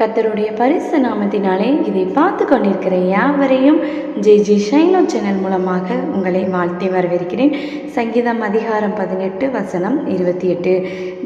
கத்தருடைய பரிசு நாமத்தினாலே இதை பார்த்து கொண்டிருக்கிற யாவரையும் ஜே ஜி ஷைனோ சேனல் மூலமாக உங்களை வாழ்த்தி வரவேற்கிறேன். சங்கீதம் அதிகாரம் பதினெட்டு வசனம் இருபத்தி எட்டு.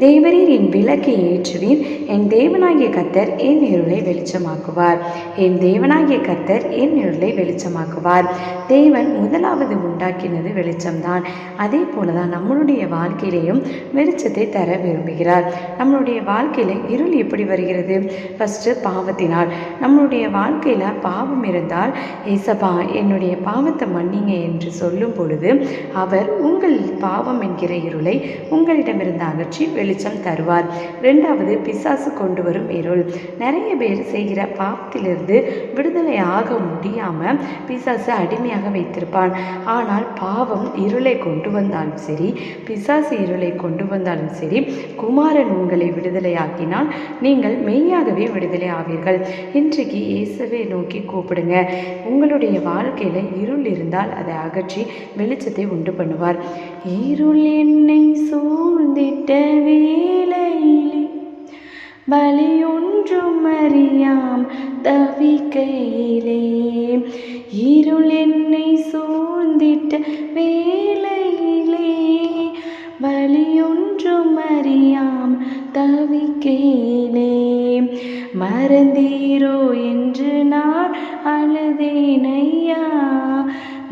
தேவரீர் என் விளக்கை ஏற்றுவீர் என் தேவனாகிய கர்த்தர் என் இருளை வெளிச்சமாக்குவார். என் தேவனாகிய கர்த்தர் என் இருளை வெளிச்சமாக்குவார். தேவன் முதலாவது உண்டாக்கினது வெளிச்சம்தான். அதே போல தான் நம்மளுடைய வாழ்க்கையிலையும் வெளிச்சத்தை தர விரும்புகிறார். நம்மளுடைய வாழ்க்கையில் இருள் எப்படி வருகிறது? ஃபஸ்ட்டு பாவத்தினால். நம்மளுடைய வாழ்க்கையில் பாவம் இருந்தால் ஏசபா என்னுடைய பாவத்தை மன்னிங்க என்று சொல்லும் பொழுது அவர் உங்கள் பாவம் என்கிற இருளை உங்களிடமிருந்து அகற்றி வெளி வெளிச்சம் தருவார். ரெண்டாவது பிசாசு கொண்டு வரும் இருள். நிறைய பேர் செய்கிற பாவத்திலிருந்து விடுதலை ஆக முடியாமல் பிசாசு அடிமையாக வைத்திருப்பான். ஆனால் பாவம் இருளை கொண்டு வந்தாலும் சரி பிசாசு இருளை கொண்டு வந்தாலும் சரி குமாரன் உங்களை விடுதலையாக்கினால் நீங்கள் மெய்யாகவே விடுதலை ஆவீர்கள். இன்றைக்கு இயேசுவை நோக்கி கூப்பிடுங்க. உங்களுடைய வாழ்க்கையில் இருள் இருந்தால் அதை அகற்றி வெளிச்சத்தை உண்டு பண்ணுவார். இருள் என்னை சூழ்ந்திட்ட வேலையிலே பலி அறியாம் தவிக்கையிலே. இருள் என்னை சூழ்ந்திட்ட வேலையிலே பலி அறியாம் தவிக்கையிலே. மறந்தீரோ என்று நான் அழுதேனையா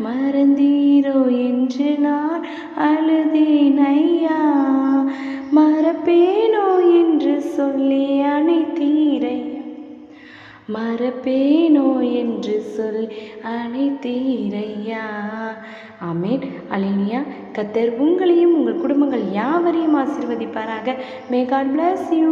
மறந்தீரோ என்று நான் அழுதேன் ஐயா. மறப்பேனோ என்று சொல்லி அணைத்தீரையா மறப்பேனோ என்று சொல் அனைத்தீரையா ஆமேன். அலினியா கத்தர் உங்களையும் உங்கள் குடும்பங்கள் யாவரையும் ஆசீர்வதிப்பாராக. May God bless you